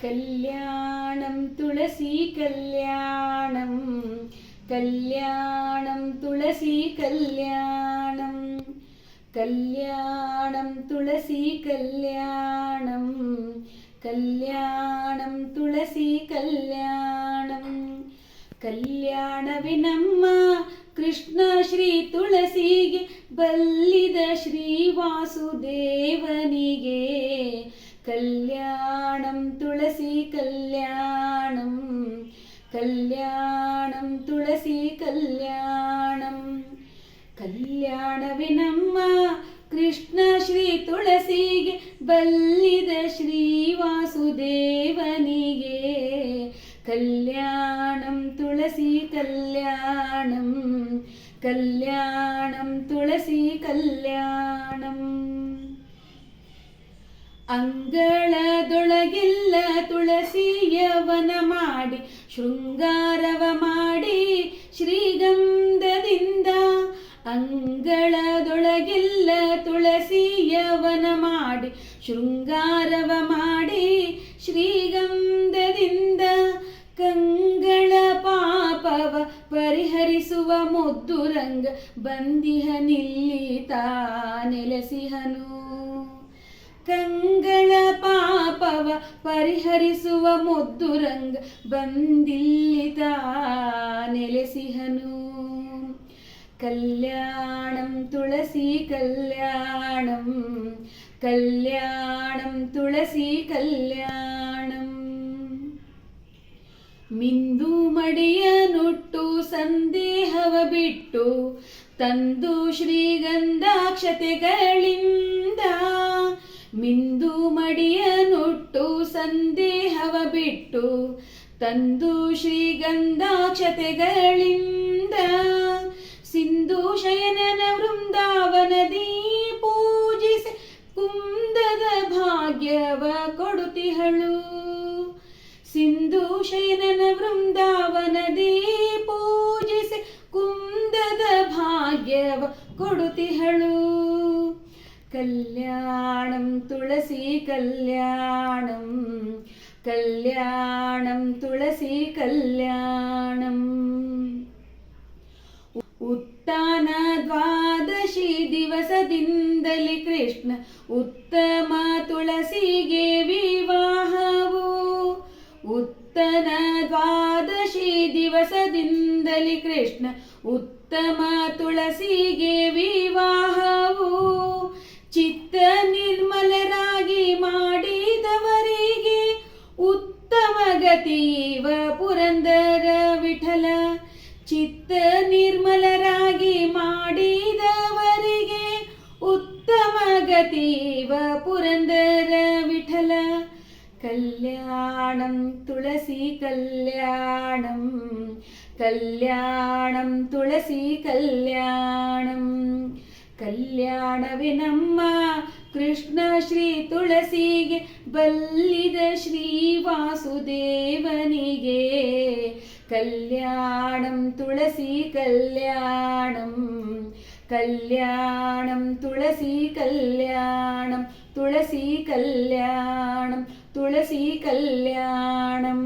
കല്യാണം തുളസി കല്യാണം കല്യാണം തുളസി കല്യാണം കല്യാണം തുളസി കല്യാണം കല്യാണം തുളസി കല്യാണം ಕಲ್ಯಾಣವಿನಮ್ಮ ಕೃಷ್ಣ ಶ್ರೀ ತುಳಸಿಗೆ ಬಲ್ಲಿದ ಶ್ರೀ ವಾಸುದೇವನಿಗೆ ಕಲ್ಯಾಣಂ ತುಳಸಿ ಕಲ್ಯಾಣಂ ಕಲ್ಯಾಣಂ ತುಳಸಿ ಕಲ್ಯಾಣಂ ಕಲ್ಯಾಣವಿನಮ್ಮ ಕೃಷ್ಣ ಶ್ರೀ ತುಳಸಿಗೆ ಬಲ್ಲಿದ ಶ್ರೀ ವಾಸುದೇವನಿಗೆ കല്യാണം തുളസി കല്യാണം കല്യാണം തുളസി കല്യാണം ಅಂಗಳದೊಳಗೆಲ್ಲ ತುಳಸಿಯವನ ಮಾಡಿ, ಶೃಂಗಾರವ ಮಾಡಿ ಶ್ರೀಗಂಧದಿಂದ ಅಂಗಳದೊಳಗೆಲ್ಲ ತುಳಸಿಯವನ ಮಾಡಿ, ಶೃಂಗಾರವ ಮಾಡಿ ಶ್ರೀಗಂಧದಿಂದ ಕಂಗಳ ಪಾಪವ ಪರಿಹರಿಸುವ ಮುದ್ದು ರಂಗ ಬಂದಿಹ ನಿಲ್ಲಿತ ನೆಲೆಸಿಹನು ಕಂಗಳ ಪರಿಹರಿಸುವ ಮುದ್ದು ರಂಗ ಬಂದಿಲ್ಲಿತ ನೆಲೆಸಿಹನು ಕಲ್ಯಾಣಂ ತುಳಸಿ ಕಲ್ಯಾಣಂ ಕಲ್ಯಾಣಂ ತುಳಸಿ ಕಲ್ಯಾಣಂ. ಮಿಂದು ಮಡಿಯ ನುಟ್ಟು ಸಂದೇಹವ ಬಿಟ್ಟು ತಂದು ಶ್ರೀಗಂಧಾಕ್ಷತೆಗಳಿಂದ ಮಿಂದು ಮಡಿಯ ಸಂದೇಹವ ಬಿಟ್ಟು ತಂದು ಶ್ರೀಗಂಧಾಕ್ಷತೆಗಳಿಂದ ಸಿಂಧು ಶಯನನ ವೃಂದಾವನದಿ ಪೂಜಿಸಿ ಕುಂದದ ಭಾಗ್ಯವ ಕೊಡುತಿಹಳು. ಸಿಂಧು ಶಯನನ ವೃಂದಾವನದಿ ಪೂಜಿಸಿ ಕುಂದದ ಭಾಗ್ಯವ ಕೊಡುತಿಹಳು. ಕಲ್ಯಾಣಂ ತುಳಸಿ ಕಲ್ಯಾಣಂ ಕಲ್ಯಾಣಂ ತುಳಸಿ ಕಲ್ಯಾಣಂ ಉತ್ತಾನ ದ್ವಾದಶಿ ದಿವಸದಿಂದಲೇ ಕೃಷ್ಣ ಉತ್ತಮ ತುಳಸಿಗೆ ವಿವಾಹವು ಉತ್ತನ ದ್ವಾದಶಿ ದಿವಸದಿಂದಲೇ ಕೃಷ್ಣ ಉತ್ತಮ ತುಳಸಿಗೆ ವಿವಾಹವು ಉತ್ತಮ ಪುರಂದರ ವಿಠಲ, ಚಿತ್ತ ನಿರ್ಮಲರಾಗಿ ಮಾಡಿದವರಿಗೆ ಉತ್ತಮ ಗತೀವ ಪುರಂದರ ವಿಠಲ. ಕಲ್ಯಾಣಂ ತುಳಸಿ ಕಲ್ಯಾಣಂ ಕಲ್ಯಾಣಂ ತುಳಸಿ ಕಲ್ಯಾಣಂ. ಕಲ್ಯಾಣವೇ ನಮ್ಮ ಕೃಷ್ಣ ಶ್ರೀ ತುಳಸಿಗೆ ಬಲ್ಲಿದ ಶ್ರೀ ವಾಸುದೇವನಿಗೆ. ಕಲ್ಯಾಣಂ ತುಳಸಿ ಕಲ್ಯಾಣಂ ಕಲ್ಯಾಣಂ ತುಳಸಿ ಕಲ್ಯಾಣಂ ತುಳಸಿ ಕಲ್ಯಾಣಂ ತುಳಸಿ ಕಲ್ಯಾಣಂ.